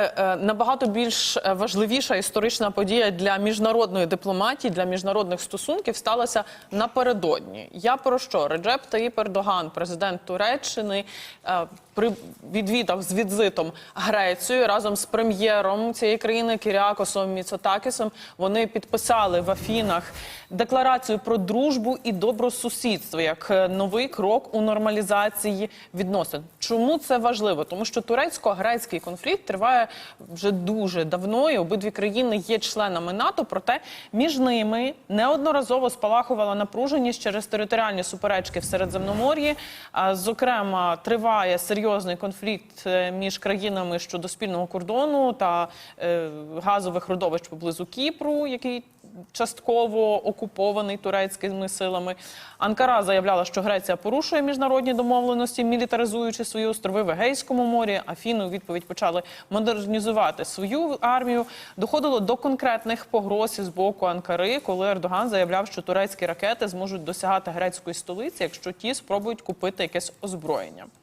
Е, Набагато більш е, важливіша історична подія для міжнародної дипломатії, для міжнародних стосунків сталася напередодні. Я про що? Реджеп Таїп Ердоган, президент Туреччини, е, відвідав з візитом Грецію разом з прем'єром цієї країни Кіріакосом Міцотакісом. Вони підписали в Афінах декларацію про дружбу і добросусідство як е, новий крок у нормалізації відносин. Чому це важливо? Тому що турецько-грецький конфлікт триває вже дуже давно. і Обидві країни є членами НАТО. Проте між ними неодноразово спалахувала напруженість через територіальні суперечки в Середземномор'ї. Зокрема, триває серйозний конфлікт е, між країнами щодо спільного кордону та е, газових родовищ поблизу Кіпру, який частково окупований турецькими силами. Анкара заявляла, що Греція порушує міжнародні домовленості, мілітаризуючи свої острови в Егейському морі. Афіни у відповідь почали модернізувати свою армію. Доходило до конкретних погроз з боку Анкари, коли Ердоган заявляв, що турецькі ракети зможуть досягати грецької столиці, якщо ті спробують купити якесь озброєння.